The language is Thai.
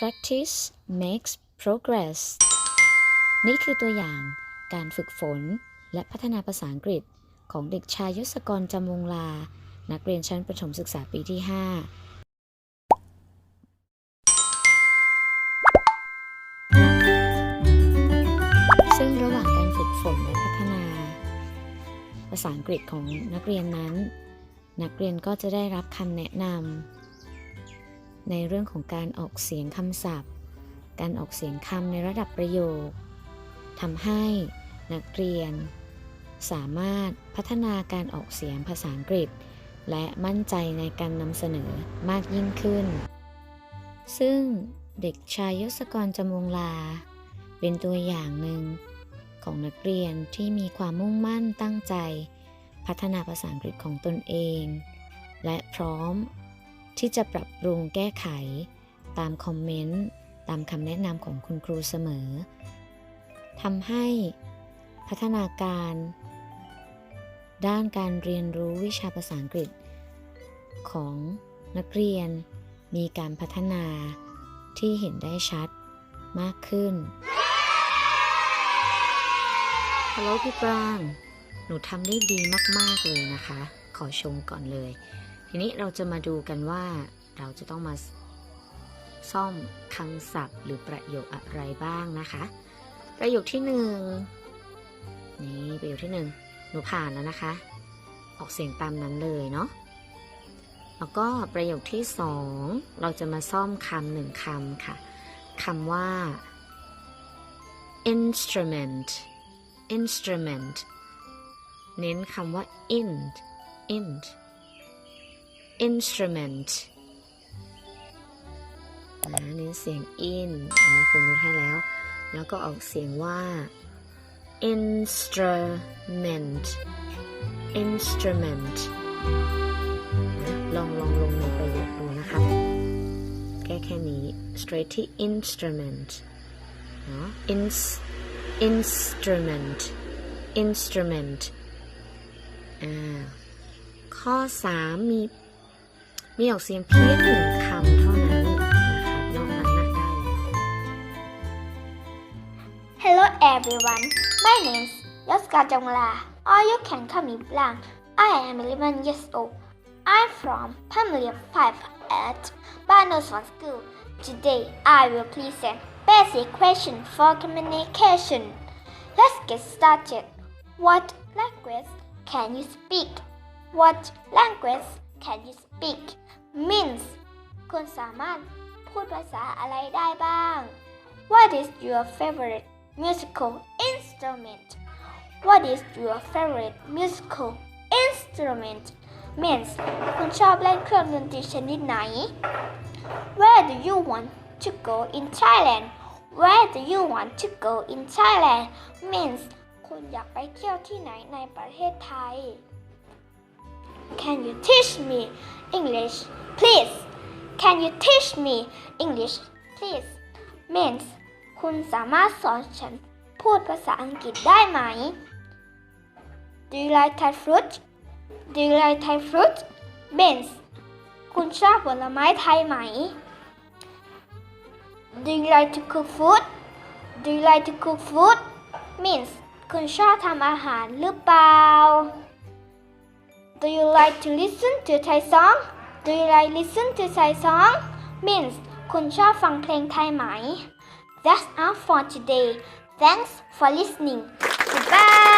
practice makes progress นี่คือตัวอย่างการฝึกฝนและพัฒนาภาษาอังกฤษของเด็กชายยศกรจำวงลา นักเรียนชั้นประถมศึกษาปีที่5ซึ่งระหว่างการฝึกฝนและพัฒนา ภาษาอังกฤษของนักเรียนนั้น นักเรียนก็จะได้รับคำแนะนำ ในเรื่องของการออกเสียงคำศัพท์ การออกเสียงคำในระดับประโยคทำให้นักเรียน สามารถพัฒนาการออกเสียงภาษาอังกฤษ และมั่นใจในการนำเสนอมากยิ่งขึ้น ซึ่งเด็กชายยศกรจำวงลา เป็นตัวอย่างหนึ่งของนักเรียนที่มีความมุ่งมั่นตั้งใจ พัฒนาภาษาอังกฤษของตนเอง และพร้อม ที่จะปรับปรุงแก้ไข ตามคอมเมนต์ ตามคำแนะนำของคุณครูเสมอทำให้พัฒนาการ ด้านการเรียนรู้วิชาภาษาอังกฤษ ของนักเรียนมีการพัฒนาที่เห็นได้ชัดมากขึ้น ฮัลโหลพี่ปราง หนูทำได้ดีมาก ๆ เลยนะคะ ขอชมก่อนเลย ทีนี้เราจะมาดูกันว่าเราจะต้องมาซ่อมคำศัพท์หรือประโยคอะไรบ้างนะคะ ประโยคที่หนึ่งนี่ประโยคที่หนึ่งหนูผ่านแล้วนะคะ ออกเสียงตามนั้นเลยเนาะแล้วก็ประโยคที่สองเราจะมาซ่อมคำหนึ่งคำค่ะคำว่า instrument instrument เน้นคำว่า int int instrument อ่าเน้นเสียง in อันนี้คุณรู้ให้แล้ว แล้วก็ออกเสียงว่า instrument instrument ลองลองลงในประโยคดูนะคะ แค่แค่นี้ straight ที่ instrument เนาะ ins instrument instrument อ่า ข้อ 3 มี มีออกเสียงเพียงหนึ่งคำเท่านั้นนะคะนอกนั้นน่ะได้แล้ว Hello everyone, my name is Yoska Jongla, or you can call me Blanc. I am 11 years old. I'm from Family of 5 at Banoswan School. Today I will present basic question for communication. Let's get started. What language can you speak? What language can you speak? Means คุณสามารถพูดภาษาอะไรได้บ้าง What is your favorite musical instrument? What is your favorite musical instrument? Means คุณชอบเล่นเครื่องดนตรีชนิดไหน Where do you want to go in Thailand? Where do you want to go in Thailand? Means คุณอยากไปเที่ยวที่ไหนในประเทศไทย Can you teach me English, please? Can you teach me English, please? Means คุณสามารถสอนฉันพูดภาษาอังกฤษได้ไหม Do you like Thai fruit? Do you like Thai fruit? Means คุณชอบผลไม้ไทยไหม Do you like to cook food? Do you like to cook food? Means คุณชอบทำอาหารหรือเปล่า Do you like to listen to Thai song? Do you like listen to Thai song? Means คุณชอบฟังเพลงไทยไหม That's all for today. Thanks for listening. Goodbye.